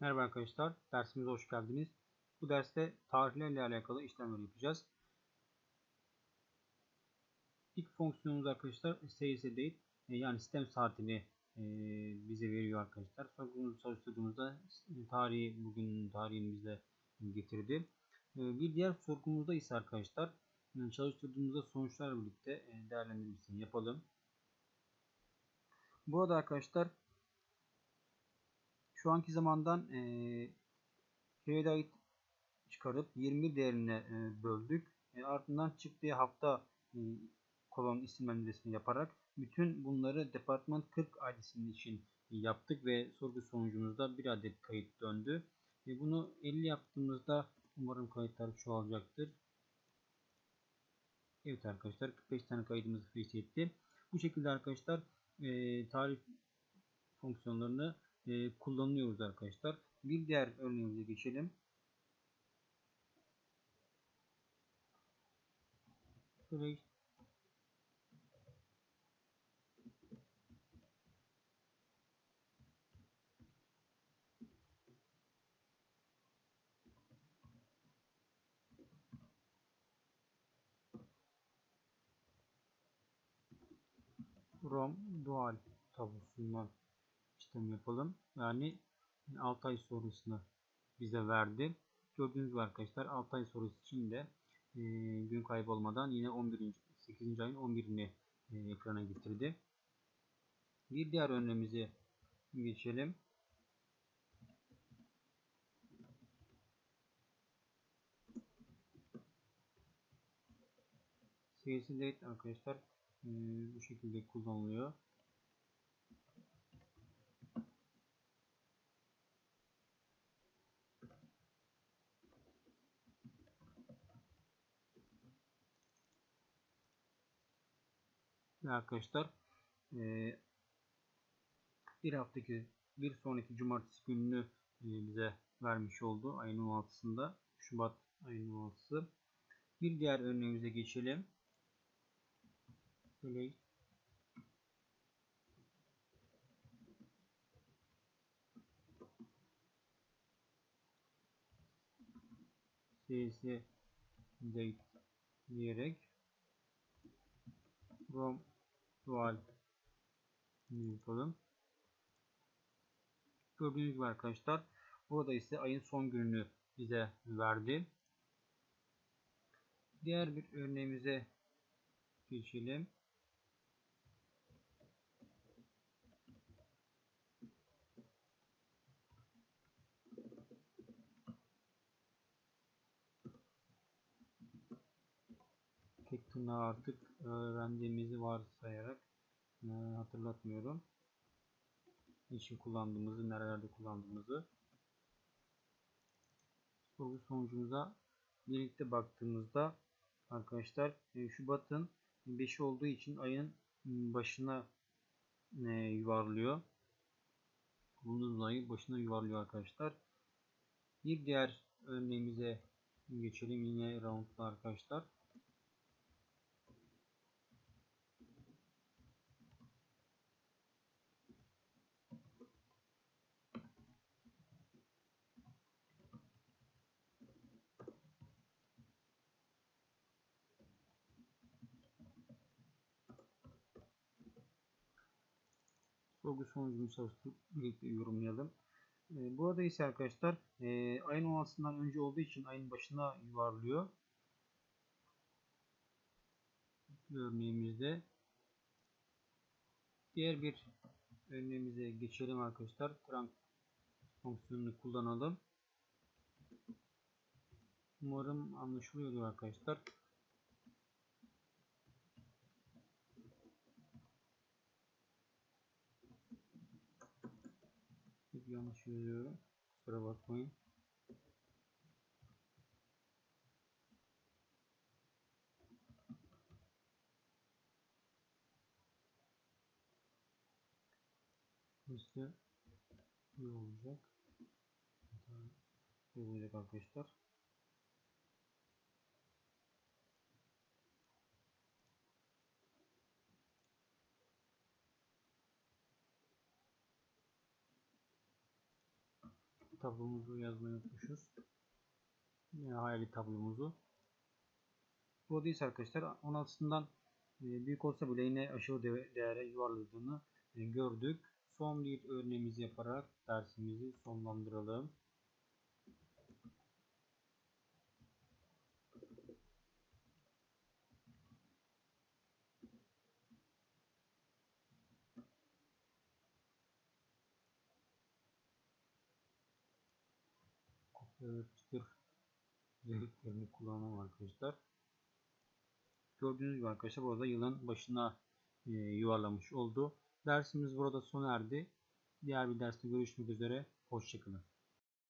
Merhaba arkadaşlar, dersimize hoş geldiniz. Bu derste tarihlerle alakalı işlemler yapacağız. İlk fonksiyonumuz arkadaşlar CS date e, yani sistem saatini e, bize veriyor arkadaşlar. Sorgumuzu çalıştırdığımızda e, tarihi bugün tarihini bize getirdi. Bir diğer sorgumuzda ise arkadaşlar çalıştırdığımızda sonuçlarla birlikte değerlendirmesini yapalım. Burada arkadaşlar şu anki zamandan e, periodite çıkarıp 20 değerine e, böldük. E, ardından çıktığı hafta e, kolon isimlendirmesini yaparak bütün bunları departman 40 ID'sinin için yaptık ve sorgu sonucumuzda bir adet kayıt döndü. E, bunu 50 yaptığımızda umarım kayıtlar çoğalacaktır. Evet arkadaşlar 45 tane kaydımızı fetih etti. Bu şekilde arkadaşlar e, tarih fonksiyonlarını e, kullanıyoruz arkadaşlar. Bir diğer örneğimize geçelim. Şöyle Rom dual tablosundan işlem yapalım. Yani 6 ay sonrasını bize verdi. Gördüğünüz gibi arkadaşlar 6 ay sonrası için de e, gün kaybolmadan yine 11. 8. ayın 11'ini e, ekrana getirdi. Bir diğer örneğimize geçelim. CSS date arkadaşlar e, bu şekilde kullanılıyor. Ve arkadaşlar e, bir haftaki bir sonraki cumartesi gününü e, bize vermiş oldu ayın 16'sında Şubat ayın 16'sı. Bir diğer örneğimize geçelim. Böyle CS date diyerek from dual yapalım. Gördüğünüz gibi arkadaşlar burada ise ayın son gününü bize verdi. Diğer bir örneğimize geçelim. Tırnağı artık öğrendiğimizi varsayarak e, hatırlatmıyorum. Niçin kullandığımızı, nerelerde kullandığımızı. Sorgu sonucumuza birlikte baktığımızda arkadaşlar e, Şubat'ın 5 olduğu için ayın başına e, yuvarlıyor. Bulunduğumuz ayı başına yuvarlıyor arkadaşlar. Bir diğer örneğimize geçelim yine round'la arkadaşlar. Sorgu sonucunu çalıştık. Birlikte yorumlayalım. E, burada ise arkadaşlar e, ayın 16'sından önce olduğu için ayın başına yuvarlıyor. Örneğimizde diğer bir örneğimize geçelim arkadaşlar. Trunk fonksiyonunu kullanalım. Umarım anlaşılıyor arkadaşlar. Yanlış yazıyorum. Kusura bakmayın. İşte ne olacak? Ne olacak arkadaşlar? Tablomuzu yazmayı unutmuşuz. Yine hayali tablomuzu. Burada ise arkadaşlar 16'sından e, büyük olsa bile yine aşırı de- değere yuvarladığını e, gördük. Son bir örneğimizi yaparak dersimizi sonlandıralım. Yapıştır özelliklerini kullanalım arkadaşlar. Gördüğünüz gibi arkadaşlar burada yılın başına e, yuvarlamış oldu. Dersimiz burada sona erdi. Diğer bir derste görüşmek üzere. Hoşçakalın.